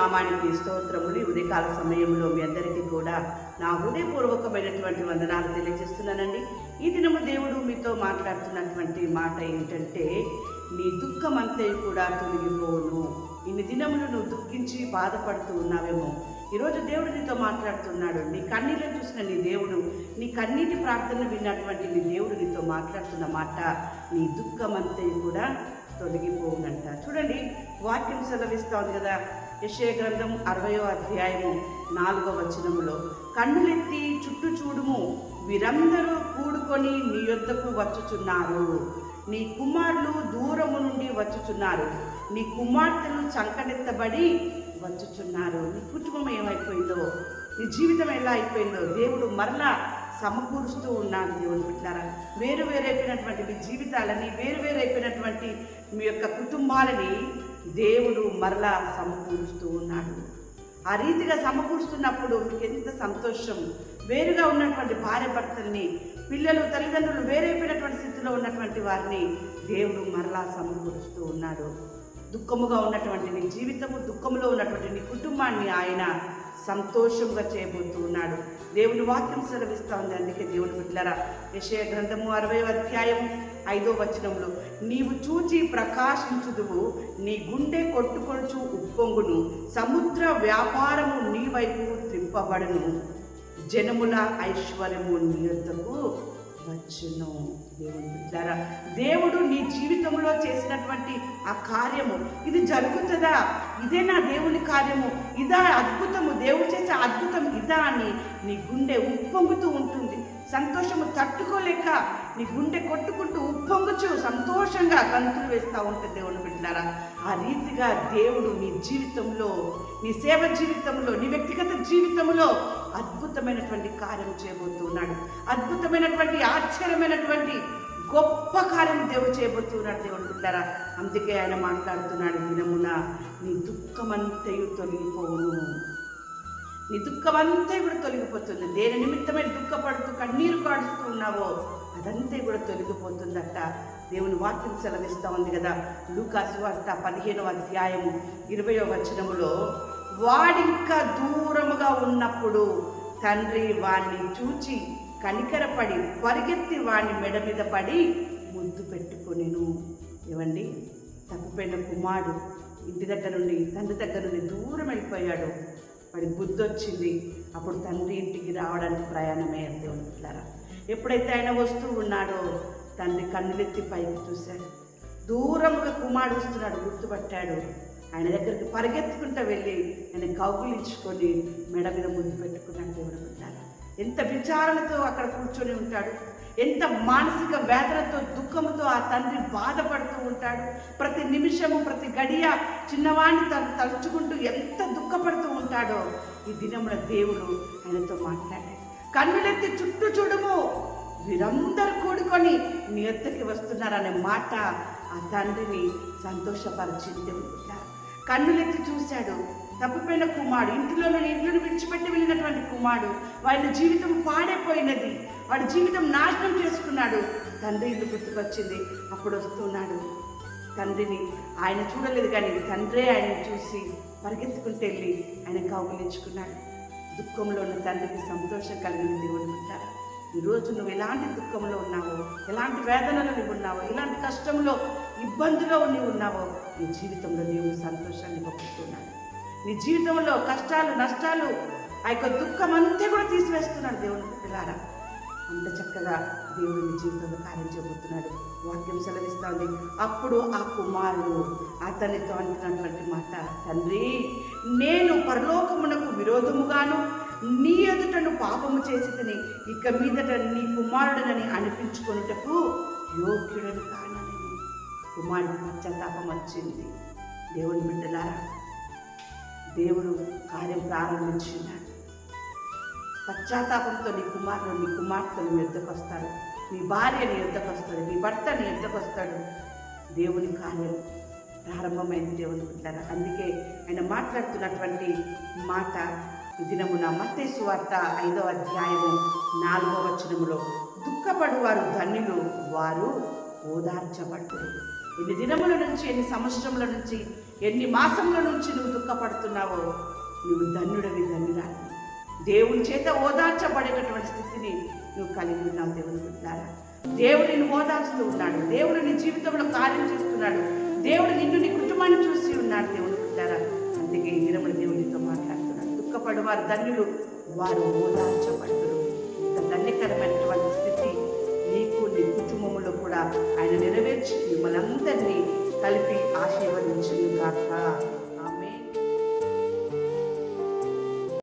నామానికి స్తోత్రములు. ఉదయకాల సమయంలో మీ అందరికీ కూడా నా హృదయపూర్వకమైనటువంటి వందనాలు తెలియజేస్తున్నానండి. ఈ దినము దేవుడు మీతో మాట్లాడుతున్నటువంటి మాట ఏంటంటే నీ దుఃఖం అంతే కూడా తొలగిపోను ఇన్ని దినములు నువ్వు దుఃఖించి బాధపడుతూ ఉన్నావేమో. ఈరోజు దేవుడు నీతో మాట్లాడుతున్నాడు. నీ కన్నీళ్ళని చూసిన నీ దేవుడు నీ కన్నీటి ప్రార్థన విన్నటువంటి నీ దేవుడు నీతో మాట్లాడుతున్న మాట నీ దుఃఖం అంతే కూడా తొలగిపోవునంట. చూడండి వాక్యం సెలవిస్తోంది కదా. యశయ గ్రంథం అరవయో అధ్యాయము నాలుగో వచనములో కన్నులెత్తి చుట్టూ చూడుము వీరందరూ కూడుకొని నీ యొద్దకు వచ్చుచున్నారు. నీ కుమారులు దూరము నుండి వచ్చుచున్నారు. నీ కుమార్తెలు చంకనెత్తబడి వచ్చుచున్నారు. నీ కుటుంబం ఏమైపోయిందో? నీ జీవితం ఎలా అయిపోయిందో? దేవుడు మరలా సమకూరుస్తూ ఉన్నాను దేవుని బిడ్డారా. వేరు వేరైపోయినటువంటి మీ జీవితాలని వేరు వేరైపోయినటువంటి మీ యొక్క కుటుంబాలని దేవుడు మరలా సమకూరుస్తూ ఉన్నాడు. ఆ రీతిగా సమకూరుస్తున్నప్పుడు మీకు ఎంత సంతోషం. వేరుగా ఉన్నటువంటి భార్య భర్తల్ని పిల్లలు తల్లిదండ్రులు వేరైపోయినటువంటి స్థితిలో ఉన్నటువంటి వారిని దేవుడు మరలా సమకూరుస్తూ ఉన్నాడు. దుఃఖముగా ఉన్నటువంటి నీ జీవితము దుఃఖంలో ఉన్నటువంటి నీ కుటుంబాన్ని ఆయన సంతోషంగా చేయబోతూ ఉన్నాడు. దేవుని వాక్యం సెలవిస్తా ఉంది అందుకే దేవుని బిడ్డలారా యశయ గ్రంథము అరవై అధ్యాయం ఐదో వచనంలో నీవు చూచి ప్రకాశించుదువు నీ గుండె కొట్టుకొనుచు ఉప్పొంగును సముద్ర వ్యాపారము నీ వైపు త్రింపబడును. జనముల ఐశ్వర్యము నీ వచ్చును దేవుని బిడ్డారా దేవుడు నీ జీవితంలో చేసినటువంటి ఆ కార్యము ఇది జరుగుతుందా? ఇదే నా దేవుని కార్యము ఇదా అద్భుతము దేవుడు చేసే అద్భుతం ఇదా అని నీ గుండె ఉప్పొంగుతూ ఉంటుంది. సంతోషము తట్టుకోలేక నీ గుండె కొట్టుకుంటూ ఉప్పొంగుచు సంతోషంగా గంతులు వేస్తూ ఉంటుంది దేవుని బిడ్డారా ఆ రీతిగా దేవుడు నీ జీవితంలో నీ సేవ జీవితంలో నీ వ్యక్తిగత జీవితంలో అద్భుతమైనటువంటి కార్యం చేయబోతున్నాడు. అద్భుతమైనటువంటి ఆశ్చర్యమైనటువంటి గొప్ప కార్యం దేవుడు చేయబోతున్నాడు దేవుడు బిడ్డారా. అందుకే ఆయన మాట్లాడుతున్నాడు దినమున నీ దుఃఖమంతయు తొలగిపోవును. నీ దుఃఖమంతా కూడా తొలగిపోతుంది. దేని నిమిత్తమై దుఃఖపడుతూ కన్నీరు కాడుస్తూ ఉన్నావో అదంతా కూడా తొలగిపోతుందట. దేవుని వాక్యం సెలవిస్తూ ఉంది కదా. లూకాసు వార్త పదిహేనవ అధ్యాయము ఇరవయో వచనములో వాడింకా దూరముగా ఉన్నప్పుడు తండ్రి వాణ్ణి చూచి కనికరపడి పరిగెత్తి వాణ్ణి మెడ మీద పడి ముద్దు పెట్టుకొనిను. ఇవ్వండి తప్పిపోయిన కుమారుడు ఇంటి దగ్గర నుండి తండ్రి దగ్గర నుండి దూరం వెళ్ళిపోయాడు మరి బుద్ధి వచ్చింది అప్పుడు తండ్రి ఇంటికి రావడానికి ప్రయాణమే దేవుని ఎప్పుడైతే ఆయన వస్తూ ఉన్నాడో తండ్రి కన్నులెత్తి పైకి చూశాడు. దూరంగా కుమారుడు వస్తున్నాడు గుర్తుపట్టాడు. ఆయన దగ్గరికి పరిగెత్తుకుంటూ వెళ్ళి ఆయన కౌగులించుకొని మెడ మీద ముందు పెట్టుకున్నాడు దేవుడు బిడ్డారా ఎంత విచారణతో అక్కడ కూర్చొని ఉంటాడు ఎంత మానసిక వేదనతో దుఃఖంతో ఆ తండ్రి బాధపడుతూ ఉంటాడు. ప్రతి నిమిషము ప్రతి గడియ చిన్నవాడిని తను తలుచుకుంటూ ఎంత దుఃఖపడుతూ ఉంటాడో ఈ దినమున దేవుడు ఆయనతో మాట్లాడాడు. కన్నులెత్తి చుట్టూ చూడము వీరందరూ కూడుకొని నీ ఎత్తకి వస్తున్నారనే మాట ఆ తండ్రిని సంతోషపరిచింది ఉంటారు కన్నులెత్తి చూశాడు. తప్పిపోయిన కుమారుడు ఇంటిలో ఇంట్లో విడిచిపెట్టి వెళ్ళినటువంటి కుమారుడు వాడి జీవితం పాడైపోయినది. వాడి జీవితం నాశనం చేసుకున్నాడు. తండ్రి ఇల్లు గుర్తుకొచ్చింది. అప్పుడు వస్తున్నాడు. తండ్రిని ఆయన చూడలేదు కానీ తండ్రే ఆయన చూసి పరిగెత్తుకుంటూ వెళ్ళి ఆయన కౌగిలించుకున్నాడు దుఃఖంలో ఉన్న తండ్రికి సంతోషం కలిగిన దేవుడు అంటారు ఈరోజు నువ్వు ఎలాంటి దుఃఖంలో ఉన్నావో ఎలాంటి వేదనలు నువ్వు ఉన్నావో ఎలాంటి కష్టంలో ఇబ్బందిలో నీవు ఉన్నావో నీ జీవితంలో నీవు సంతోషాన్ని పొందుతున్నాడు నీ జీవితంలో కష్టాలు నష్టాలు ఆ యొక్క దుఃఖం అంతా కూడా తీసివేస్తున్నాడు దేవుని పిల్లారా అంత చక్కగా దేవుడు నీ జీవితంలో కార్యం చేయబోతున్నాడు. వాక్యం సెలవిస్తోంది. అప్పుడు ఆ కుమారుడు అతనితో అంటున్నటువంటి మాట తండ్రి నేను పరలోకమునకు విరోధముగాను నీ ఎదుటను పాపము చేసి తిని ఇక మీదట నీ కుమారుడనని అనిపించుకున్నటకు యోగ్యుడని కానని కుమారుడు పశ్చాత్తాపం వచ్చింది. దేవుని బిడ్డలారా దేవుడు కార్యం ప్రారంభించినాడు పశ్చాత్తాపంతో నీ కుమారుడు నీ కుమార్తెలు యుద్ధకు వస్తారు. నీ భార్య నీ యుద్ధకు వస్తాడు నీ భర్త నీ యుద్ధకు వస్తాడు. దేవుని కార్యం ప్రారంభమైంది దేవుని బిడ్డలారా. అందుకే ఆయన మాట్లాడుతున్నటువంటి మాట ఈ దినమున మత్తేసు వార్త ఐదవ అధ్యాయము నాలుగవ వచనములో దుఃఖపడు వారు ధన్యులు వారు ఓదార్చబడ్డారు ఎన్ని దినముల నుంచి ఎన్ని సంవత్సరముల నుంచి ఎన్ని మాసముల నుంచి నువ్వు దుఃఖపడుతున్నావో నువ్వు ధన్యుడవి ధన్యురాలి దేవుని చేత ఓదార్చబడేటటువంటి స్థితిని నువ్వు కలిగి ఉన్నావు దేవుని బిడ్డారా. దేవుడు నిన్ను ఓదార్చుతూ ఉన్నాడు. దేవుడు నీ జీవితంలో కార్యం చేస్తున్నాడు. దేవుడు నిన్ను నీ కుటుంబాన్ని చూసి ఉన్నాడు దేవుని బిడ్డారా. అందుకే ఈ దినములు దేవునితో మాట్లాడుతున్నాడు. దుఃఖపడు వారు ధన్యులు వారు ఓదార్చబడతారు ధన్యకరమైనటువంటి స్థితి